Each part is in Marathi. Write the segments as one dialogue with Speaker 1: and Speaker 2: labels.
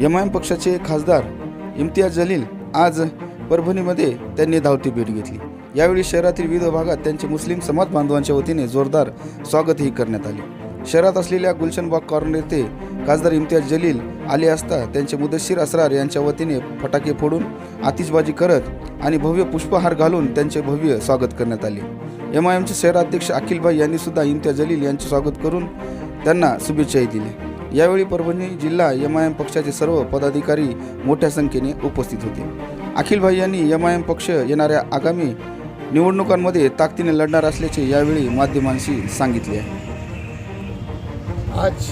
Speaker 1: एम आय एम पक्षाचे खासदार इम्तियाज जलील आज परभणीमध्ये त्यांनी धावती भेट घेतली. यावेळी शहरातील विविध भागात त्यांचे मुस्लिम समाज बांधवांच्या वतीने जोरदार स्वागतही करण्यात आले. शहरात असलेल्या गुलशनबाग कॉर्नर येथे खासदार इम्तियाज जलील आले असता त्यांचे मुदस्सीर असरार यांच्या वतीने फटाके फोडून आतिषबाजी करत आणि भव्य पुष्पहार घालून त्यांचे भव्य स्वागत करण्यात आले. एम आय एमचे शहराध्यक्ष अखिलभाई यांनीसुद्धा इम्तियाज जलील यांचे स्वागत करून त्यांना शुभेच्छाही दिल्या यावेळी परभणी जिल्हा एम आय एम पक्षाचे सर्व पदाधिकारी मोठ्या संख्येने उपस्थित होते. अखिलभाई यांनी एम आय एम पक्ष येणाऱ्या आगामी निवडणुकांमध्ये ताकदीने लढणार असल्याचे यावेळी माध्यमांशी सांगितले आहे.
Speaker 2: आज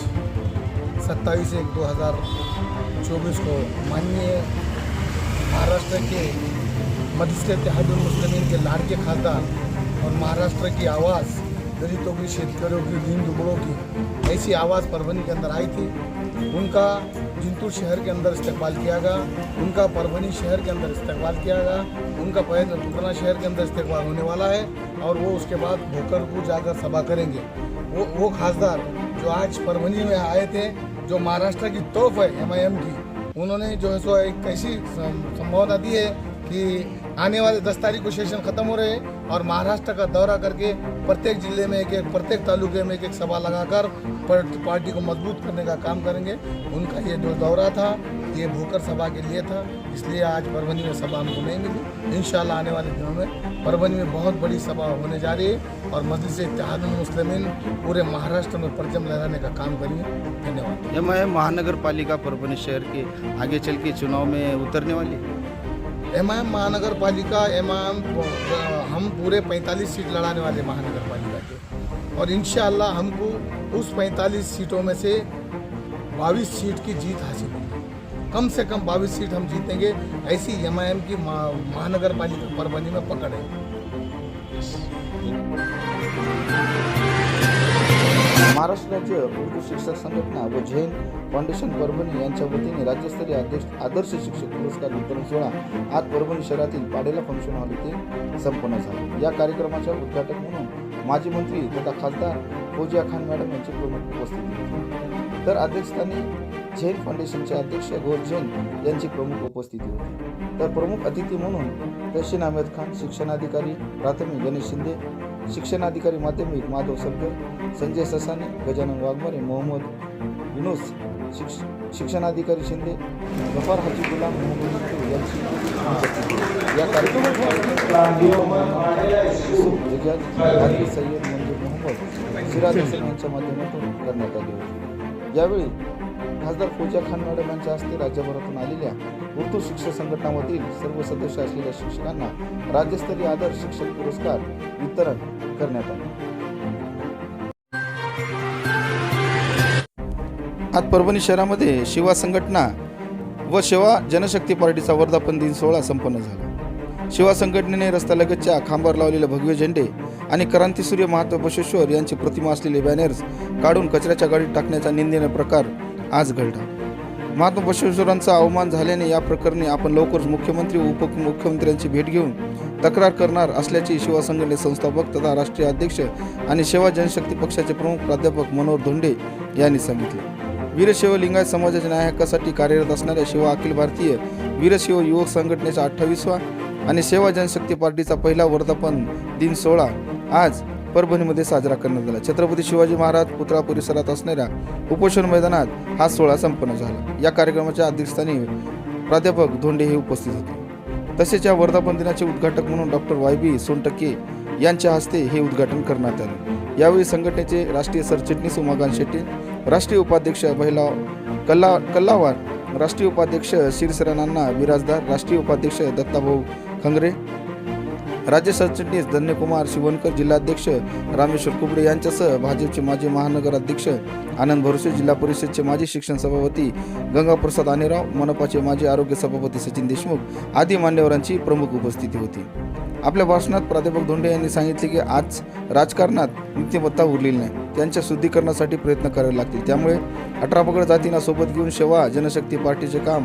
Speaker 2: 27 एक 2024 को माननीय महाराष्ट्र के मजलिस इत्तेहादुल मुस्लिमीन के लाड़के खासदार और महाराष्ट्र की आवाज़ दलितों की, शेतकरियों की, दीन दुबड़ों की, ऐसी आवाज़ परभनी के अंदर आई थी। उनका जिंतूर शहर के अंदर इस्तेमाल किया गया, उनका परभनी शहर के अंदर इस्तेमाल किया गया, उनका पहले टुकड़ा शहर के अंदर इस्तेमाल होने वाला है और वो उसके बाद भोकरपुर जाकर सभा करेंगे। वो वो खासदार जो आज परभनी में आए थे, जो महाराष्ट्र की तोफ है एमआईएम की, उन्होंने जो है सो एक ऐसी संभावना दी है कि आने वाले दस तारीख को सेशन खत्म हो रहे हैं। और महाराष्ट्र का दौरा करके प्रत्येक ज़िले में एक एक प्रत्येक तालुके में एक एक सभा लगाकर पर- पार्टी को मज़बूत करने का काम करेंगे। उनका ये जो दौरा था ये भूकर सभा के लिए था। इसलिए आज परभनी में सभा हमको नहीं मिली। इन आने वाले दिनों में परभनी में बहुत बड़ी सभा होने जा रही है और मजलिस इतिहाद मुस्लिम पूरे महाराष्ट्र में परचम लहराने का काम करेंगे। धन्यवाद।
Speaker 1: एम आई एम महानगर पालिका परभनी शहर के आगे चल के चुनाव में उतरने वाली।
Speaker 2: एम आई एम महानगर पालिका एम आई एम हम पूरे 45 सीट लड़ाने वाले महानगर पालिका के। और इन हमको उस 45 सीटों में से 22 सीट की जीत हासिल होगी। कम से कम 22 सीट हम जीतेंगे, ऐसी एम की महा- महानगर पालिका परवनी में
Speaker 1: पकड़ेंगे राज्य उर्दू शिक्षक संघटना व जैन फाउंडेशन परभणी यांच्या वतीने राज्यस्तरीय आदर्श आदर्श शिक्षक पुरस्कार वितरण सोहळा आज परभणी शहरातील पाडेला फंक्शन हॉल येथे संपन्न झाला. या कार्यक्रमाच्या उद्घाटक म्हणून माजी मंत्री तथा खासदार फौजिया खान मॅडम यांची प्रमुख उपस्थिती होती. तर अध्यक्षस्थानी झेन फाउंडेशनचे अध्यक्ष गोर झेन यांची प्रमुख उपस्थिती होती. तर प्रमुख अतिथी म्हणून तहसीन अहमद खान शिक्षणाधिकारी प्राथमिक गणेश शिंदे शिक्षणाधिकारी माध्यमिक माधव सरकर संजय ससाने गजानन वाघमारे मोहम्मद युनुस शिक्ष शिक्षणाधिकारी शिंदे गफार हाजी गुलाम मोहम्मद यांची या कार्यक्रमात सय्यद मंजूर मोहम्मद सिराज यांच्या माध्यमातून करण्यात आली होती यावेळी खासदार फौजा खान मॅडम यांच्या हस्ते राज्यभरातून आलेल्या उर्दू शिक्षक संघटनामधील सर्व सदस्य असलेल्या शिक्षकांना राज्यस्तरीय आदर्श शिक्षक पुरस्कार वितरण करण्यात आले. आज परभणी शहरामध्ये शिवा संघटना व शिवा जनशक्ती पार्टीचा वर्धापन दिन सोहळा संपन्न झाला. शिवा संघटनेने रस्त्यालगतच्या खांबावर लावलेले भगवे झेंडे आणि क्रांतीसूर्य महात्मा बसवेश्वर यांची प्रतिमा असलेले बॅनर्स काढून कचऱ्याच्या गाडीत टाकण्याचा निंदनीय प्रकार आज घडला. महात्मा बसवेश्वरांचा अवमान झाल्याने या प्रकरणी आपण लवकरच मुख्यमंत्री व उपमुख्यमंत्र्यांची भेट घेऊन तक्रार करणार असल्याचे शिवा संघटने संस्थापक तथा राष्ट्रीय अध्यक्ष आणि सेवा जनशक्ती पक्षाचे प्रमुख प्राध्यापक मनोहर धोंडे यांनी सांगितले. वीरशैव लिंगायत समाजाच्या नायकासाठी कार्यरत असणाऱ्या शिवा अखिल भारतीय वीरशैव युवक संघटनेचा अठ्ठावीसवा आणि सेवा जनशक्ती पार्टीचा पहिला वर्धापन दिन सोहळा आज परभणीमध्ये साजरा करण्यात आला. छत्रपती शिवाजी महाराज पुतळा परिसरात असणाऱ्या उपोषण मैदानात हा सोहळा संपन्न झाला. या कार्यक्रमाच्या अध्यक्षस्थानी प्राध्यापक धोंडे हे उपस्थित होते. तसेच या वर्धापन दिनाचे उद्घाटक म्हणून डॉक्टर वाय बी सोनटक्के यांच्या हस्ते हे उद्घाटन करण्यात आले. यावेळी संघटनेचे राष्ट्रीय सरचिटणीस उमाकांत शेट्टी राष्ट्रीय उपाध्यक्ष महिला कल्ला कल्लावार राष्ट्रीय उपाध्यक्ष शिरसरानांना विराजदार राष्ट्रीय उपाध्यक्ष दत्ताभाऊ खंगरे राज्य सरचिटणीस धन्यकुमार शिवणकर जिल्हाध्यक्ष रामेश्वर कुबडे यांच्यासह भाजपचे माजी महानगराध्यक्ष आनंद भरोसे जिल्हा परिषदचे माजी शिक्षण सभापती गंगाप्रसाद आनेराव मनपाचे माजी आरोग्य सभापती सचिन देशमुख आदी मान्यवरांची प्रमुख उपस्थिती होती. आपल्या भाषणात प्राध्यापक धोंडे यांनी सांगितले की आज राजकारणात नीतिमत्ता उरलेली नाही. त्यांच्या शुद्धीकरणासाठी प्रयत्न करावे लागतील. त्यामुळे अठरा पगड जातींना सोबत घेऊन सेवा जनशक्ती पार्टीचे काम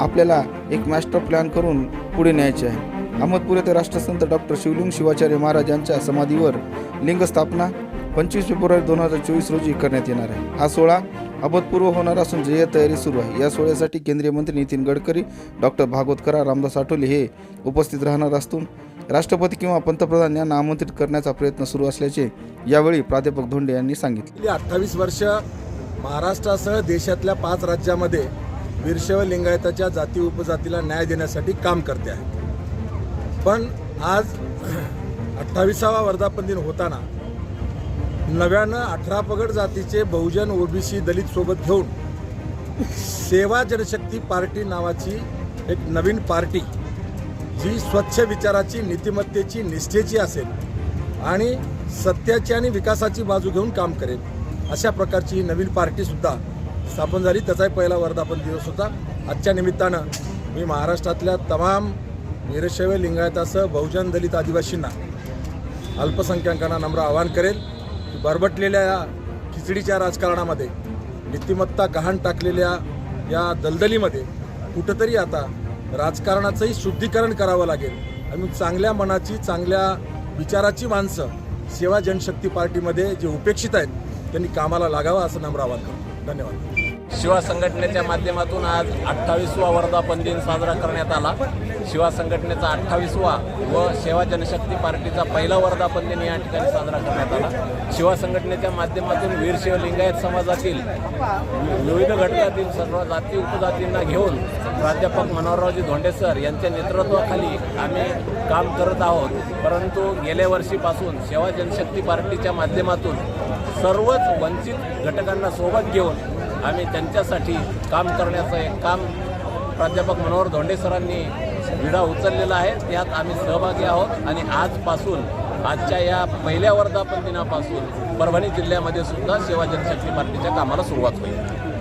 Speaker 1: आपल्याला एक मास्टर प्लॅन करून पुढे न्यायचे आहे. अहमदपूर येथे राष्ट्रसंत डॉक्टर शिवलिंग शिवाचार्य महाराज यांच्या समाधीवर लिंग स्थापना पंचवीस फेब्रुवारी दोन हजार चोवीस रोजी करण्यात येणार आहे. हा सोहळा अभूतपूर्व होणार असून जय तयारी सुरू आहे. या सोहळ्यासाठी केंद्रीय मंत्री नितीन गडकरी डॉक्टर भागवत कराड रामदास आठवले हे उपस्थित राहणार असून राष्ट्रपती किंवा पंतप्रधान यांना आमंत्रित करण्याचा प्रयत्न सुरू असल्याचे यावेळी प्राध्यापक धोंडे यांनी सांगितले.
Speaker 3: गेली अठ्ठावीस वर्ष महाराष्ट्रासह देशातल्या पाच राज्यामध्ये वीरशैव लिंगायताच्या जाती उपजातीला न्याय देण्यासाठी काम करते आहे. पण आज अठ्ठावीसावा वर्धापन दिन होताना नव्यानं अठरा पगड जातीचे बहुजन ओबीसी दलित सोबत घेऊन सेवा जनशक्ती पार्टी नावाची एक नवीन पार्टी जी स्वच्छ विचाराची नीतिमत्तेची निष्ठेची असेल आणि सत्याची आणि विकासाची बाजू घेऊन काम करेल अशा प्रकारची ही नवीन पार्टीसुद्धा स्थापन झाली. त्याचाही पहिला वर्धापन दिवस होता. आजच्या निमित्तानं मी महाराष्ट्रातल्या तमाम निरशैव लिंगायतासह बहुजन दलित आदिवासींना अल्पसंख्याकांना नम्र आवाहन करेल की बरबटलेल्या या खिचडीच्या राजकारणामध्ये नीतिमत्ता गहाण टाकलेल्या या दलदलीमध्ये कुठंतरी आता राजकारणाचंही शुद्धीकरण करावं लागेल. आणि चांगल्या मनाची चांगल्या विचाराची माणसं सेवा जनशक्ती पार्टीमध्ये जे उपेक्षित आहेत त्यांनी कामाला लागावं असं नम्र आवाहन करतो. धन्यवाद.
Speaker 4: शिवा संघटनेच्या माध्यमातून आज अठ्ठावीसवा वर्धापन दिन साजरा करण्यात आला. शिवा संघटनेचा अठ्ठावीसवा व सेवा जनशक्ती पार्टीचा पहिला वर्धापन दिन या ठिकाणी साजरा करण्यात आला. शिवा संघटनेच्या माध्यमातून वीरशिव लिंगायत समाजातील विविध घटकातील सर्व जाती उपजातींना घेऊन प्राध्यापक मनोहररावजी धोंडेसर यांच्या नेतृत्वाखाली आम्ही काम करत आहोत. परंतु गेल्या वर्षीपासून सेवा जनशक्ती पार्टीच्या माध्यमातून सर्वच वंचित घटकांना सोबत घेऊन आम्ही त्यांच्यासाठी काम करण्याचं एक काम प्राध्यापक मनोहर धोंडे सरांनी विडा उचललेला आहे. त्यात आम्ही सहभागी आहोत. आणि आजपासून आजच्या या पहिल्या वर्धापन दिनापासून परभणी जिल्ह्यामध्ये सुद्धा सेवा जनशक्ती पार्टीच्या कामाला सुरुवात होईल.